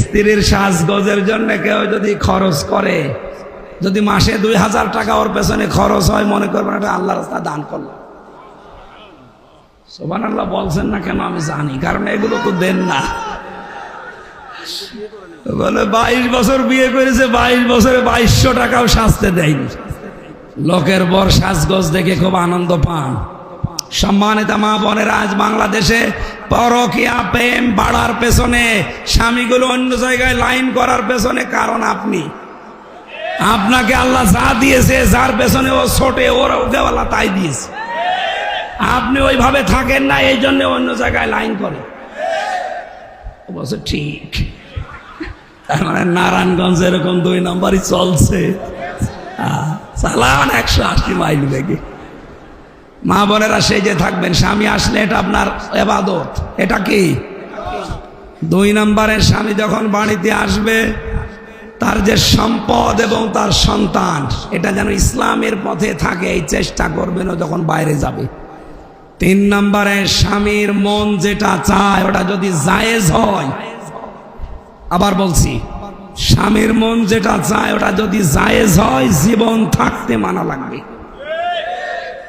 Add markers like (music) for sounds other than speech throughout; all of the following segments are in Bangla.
স্ত্রীর সাজগজের জন্য কেউ যদি খরচ করে, যদি মাসে দুই হাজার টাকা ওর পেছনে খরচ হয়, মনে করবেন এটা আল্লাহ রাস্তা দান করল। সোবান আল্লাহ বলছেন না কেন আমি জানি, কারণ এগুলো তো দেন না। বলে বাইশ বছর বিয়ে করেছে, বাইশ বছরে বাইশশো টাকাও সাজতে দেয়নি। লোকের বর সাজগজ দেখে খুব আনন্দ পান। সম্মানিত মা বোনেরা, আজ বাংলাদেশে পরকিয়া প্রেম বাড়ার পেছনে, স্বামীগুলো অন্য জায়গায় লাইন করার পেছনে কারণ আপনি। আপনাকে আল্লাহ যা দিয়েছে, যার পেছনে ও ছোটে, ওর দেওয়ালা তাই দিয়েছে। আপনি ওইভাবে থাকেন না, এই জন্য অন্য জায়গায় লাইন করে। বলছে ঠিক। তার মানে নারায়ণগঞ্জ এরকম দুই নম্বরই চলছে। চালান একশো আশি মাইল বেগে। মা বোনেরা সেজে থাকবেন, স্বামী আসলে এটা আপনার এবাদত। এটা কি? দুই নম্বরের স্বামী যখন বাড়িতে আসবে, তার যে সম্পদ এবং তার সন্তান, এটা যেন ইসলামের পথে থাকে, এই চেষ্টা করবেন যখন বাইরে যাবে। তিন নম্বরে স্বামীর মন যেটা চায়, ওটা যদি জায়েজ হয়, আবার বলছি, স্বামীর মন যেটা চায়, ওটা যদি জায়েজ হয়, জীবন থাকতে মানা লাগবে।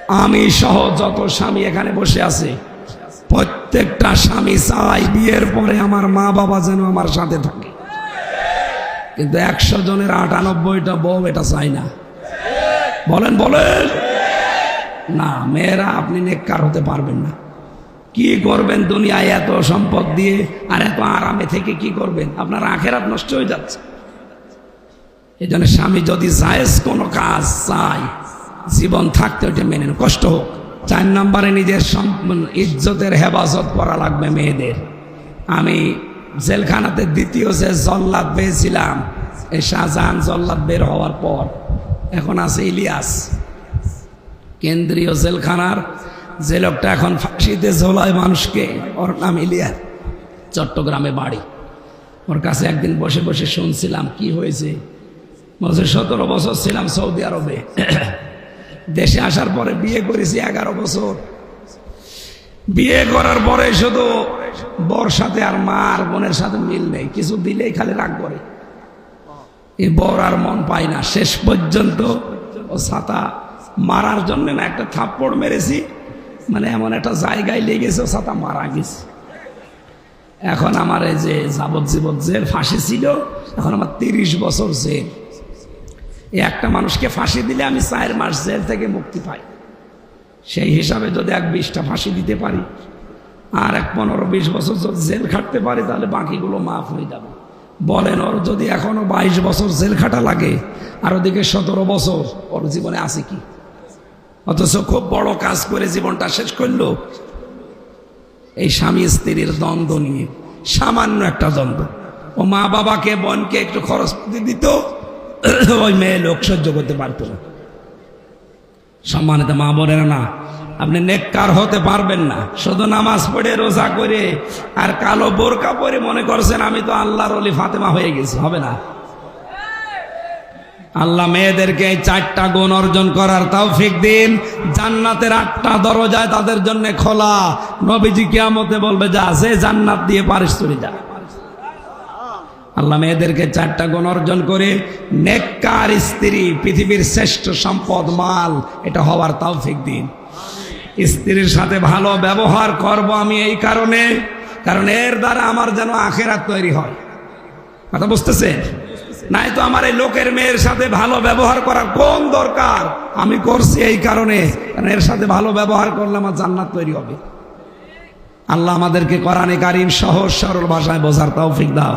আমি সহ যত স্বামী এখানে বসে আছে, প্রত্যেকটা স্বামী চাই বিয়ের পরে আমার মা বাবা যেন আমার সাথে থাকে। কিন্তু একশো জনের আটানব্বইটা বউ এটা চাই না। বলেন বলেন। না, মেয়েরা আপনি নেককার হতে পারবেন না। কি করবেন দুনিয়ায় এত সম্পদ দিয়ে আর এত আরামে থেকে কি করবেন? আপনার আখের আখেরাত নষ্ট হয়ে যাচ্ছে। এই জন্য স্বামী যদি জায়েজ কোনো কাজ চাই জীবন থাকতে ওইটা মেনে কষ্ট হোক। চার নম্বরে নিজের ইজ্জতের হেফাজত করা লাগবে মেয়েদের। আমি জেলখানাতে দ্বিতীয় যে জল্লাদ পেয়েছিলাম, এই শাহজাহান জল্লাদ বের হওয়ার পর, এখন আছে ইলিয়াস। কেন্দ্রীয় জেলখানার যে লোকটা এখন ফাঁসিতে ঝোলায় মানুষকে, ওর নাম ইলিয়াস। চট্টগ্রামে বাড়ি। ওর কাছে একদিন বসে বসে শুনছিলাম, কি হয়েছে? বলছে, সতেরো বছর ছিলাম সৌদি আরবে। দেশে আসার পরে বিয়ে করেছি এগারো বছর। বিয়ে করার পরে শুধু বর সাথে আর মা আর বোনের সাথে মিল নেই, কিছু দিলেই খালি রাগ করে। এই বর আর মন পায় না। শেষ পর্যন্ত ও ছাতা মারার জন্য না একটা থাপ্পড় মেরেছি মানে এমন একটা জায়গায় লেগেছে ও ছাতা মারা গেছে। এখন আমার এই যে যাবজ্জীবন জেল ফাঁসি ছিল, এখন আমার তিরিশ বছর জেল। একটা মানুষকে ফাঁসি দিলে আমি চার মাস জেল থেকে মুক্তি পাই। সেই হিসাবে যদি এক বিশটা ফাঁসি দিতে পারি, আর এক পনেরো বিশ বছর যদি জেল খাটতে পারি, তাহলে বাকিগুলো মাফ হয়ে যাবে। বলেন, ওর যদি এখনও বাইশ বছর জেল খাটা লাগে, আর ওদিকে সতেরো বছর, ওর জীবনে আছে কি? অথচ খুব বড় কাজ করে জীবনটা শেষ করল। এই স্বামী স্ত্রীর দ্বন্দ্ব নিয়ে সামান্য একটা দ্বন্দ্ব। ও মা বাবাকে, বোনকে একটু খরচ দিত (coughs) ওই মেয়ে লোক সহ্য করতে পারতো না। সম্মানিত মা বোনেরা না, আপনি নেককার হতে পারবেন না। শুধু নামাজ পড়ে, রোজা করে আর কালো বোরকা পরে মনে করছেন আমি তো আল্লাহর অলি ফাতেমা হয়ে গেছি, হবে না? আল্লাহ মেয়েদেরকে চারটা গুণ অর্জন করার তৌফিক দিন। জান্নাতের আটটা দরজায় তাদের জন্য খোলা। নবীজি কিয়ামতে বলবে, যা সে জান্নাত দিয়ে পারিস যা। আল্লাহ মেয়েদেরকে চারটা গুণ অর্জন করে, নেককার স্ত্রী, পৃথিবীর শ্রেষ্ঠ সম্পদ, মাল, এটা হওয়ার তৌফিক দিন। স্ত্রীর সাথে ভালো ব্যবহার করব আমি এই কারণে, কারণ এর দ্বারা আমার যেন আখেরাত তৈরি হয়। কথা বুঝতেছেন? নাই তো আমার এই লোকের মেয়ের সাথে ভালো ব্যবহার করার কোন দরকার? আমি করছি এই কারণে, কারণ এর সাথে ভালো ব্যবহার করলে আমার জান্নাত তৈরি হবে। আল্লাহ আমাদেরকে কোরআনে কারিম সহজ সরল ভাষায় বোঝার তৌফিক দাও।